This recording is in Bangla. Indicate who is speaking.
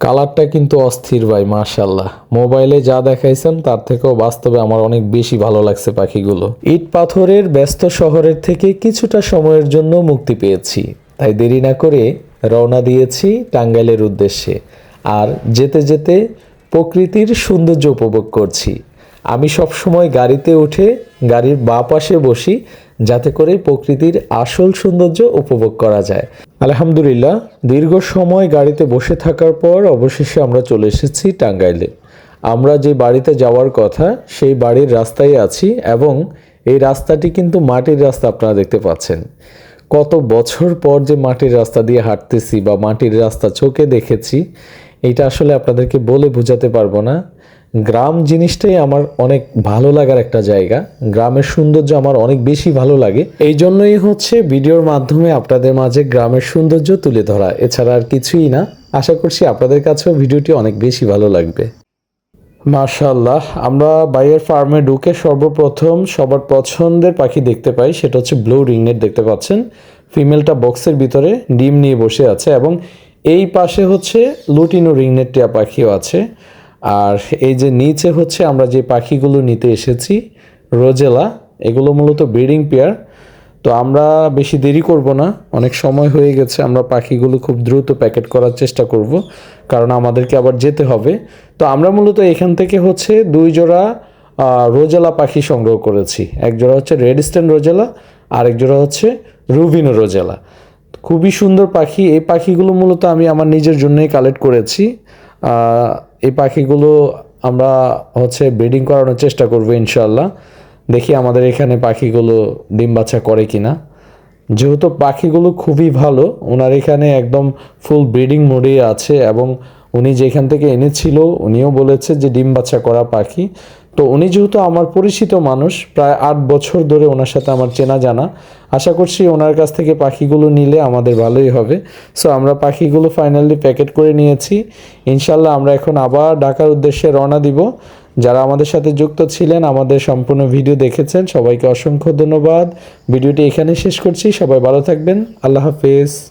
Speaker 1: কালারটা কিন্তু অস্থির ভাই মাশাল্লাহ মোবাইলে যা দেখাইছেন, তার থেকেও বাস্তবে আমার অনেক বেশি ভালো লাগছে পাখিগুলো। ইট পাথরের ব্যস্ত শহরের থেকে কিছুটা সময়ের জন্য মুক্তি পেয়েছি। তাই দেরি না করে রওনা দিয়েছি টাঙ্গাইলের উদ্দেশ্যে। আর যেতে যেতে প্রকৃতির সৌন্দর্য উপভোগ করছি। আমি সব সময় গাড়িতে উঠে গাড়ির বাঁ পাশে বসি যাতে করে প্রকৃতির আসল সৌন্দর্য উপভোগ করা যায়। আলহামদুলিল্লাহ, দীর্ঘ সময় গাড়িতে বসে থাকার পর অবশেষে আমরা চলে এসেছি টাঙ্গাইলে। আমরা যে বাড়িতে যাওয়ার কথা, সেই বাড়ির রাস্তায় আছি এবং এই রাস্তাটি কিন্তু মাটির রাস্তা আপনারা দেখতে পাচ্ছেন। কত বছর পর যে মাটির রাস্তা দিয়ে হাঁটতেছি বা মাটির রাস্তা চোখে দেখেছি, এটা আসলে আপনাদেরকে বলে বোঝাতে পারব না। গ্রাম জিনিসটাই আমার অনেক ভালো লাগার একটা জায়গা। গ্রামের সৌন্দর্য আমার অনেক বেশি ভালো লাগে। এই জন্যই হচ্ছে ভিডিওর মাধ্যমে আপনাদের মাঝে গ্রামের সৌন্দর্য তুলে ধরা। এছাড়া আর কিছুই না। আশা করছি আপনাদের কাছেও ভিডিওটি অনেক বেশি ভালো লাগবে। মাশাল্লাহ আমরা বাইয়ের ফার্মে ঢুকে সর্বপ্রথম সবার পছন্দের পাখি দেখতে পাই। সেটা হচ্ছে ব্লু রিংনেট দেখতে পাচ্ছেন। ফিমেলটা বক্সের ভিতরে ডিম নিয়ে বসে আছে এবং এই পাশে হচ্ছে লুটিনো রিংনেট টিয়া পাখিও আছে। আর এই যে নিচে হচ্ছে আমরা যে পাখিগুলো নিতে এসেছি, রোজেলা, এগুলো মূলত ব্রিডিং পেয়ার। তো আমরা বেশি দেরি করব না, অনেক সময় হয়ে গেছে, আমরা পাখিগুলো খুব দ্রুত প্যাকেট করার চেষ্টা করব, কারণ আমাদেরকে আবার যেতে হবে। তো আমরা মূলত এখান থেকে হচ্ছে দুই জোড়া রোজেলা পাখি সংগ্রহ করেছি। এক জোড়া হচ্ছে রেড স্ট্যান্ড রোজেলা আর এক জোড়া হচ্ছে রুবিনো রোজেলা। খুবই সুন্দর পাখি, এই পাখিগুলো মূলত আমি আমার নিজের জন্যই কালেক্ট করেছি। এই পাখিগুলো আমরা হচ্ছে ব্রিডিং করানোর চেষ্টা করব ইনশাল্লাহ দেখি আমাদের এখানে পাখিগুলো ডিম বাচ্চা করে কি না যেহেতু পাখিগুলো খুবই ভালো ওনার এখানে একদম ফুল ব্রিডিং মোডে আছে এবং উনি যেখান থেকে এনেছিল, উনিও বলেছে যে ডিম বাচ্চা করা পাখি। তো উনি যেহেতু আমার পরিচিত মানুষ, প্রায় আট বছর ধরে ওনার সাথে আমার চেনা জানা আশা করছি ওনার কাছ থেকে পাখিগুলো নিলে আমাদের ভালোই হবে। সো আমরা পাখিগুলো ফাইনালি প্যাকেট করে নিয়েছি। ইনশাল্লাহ আমরা এখন আবার ঢাকার উদ্দেশ্যে রওনা দিব। যারা আমাদের সাথে যুক্ত ছিলেন, আমাদের সম্পূর্ণ ভিডিও দেখেছেন, সবাইকে অসংখ্য ধন্যবাদ। ভিডিওটি এখানে শেষ করছি। সবাই ভালো থাকবেন। আল্লাহ হাফেজ।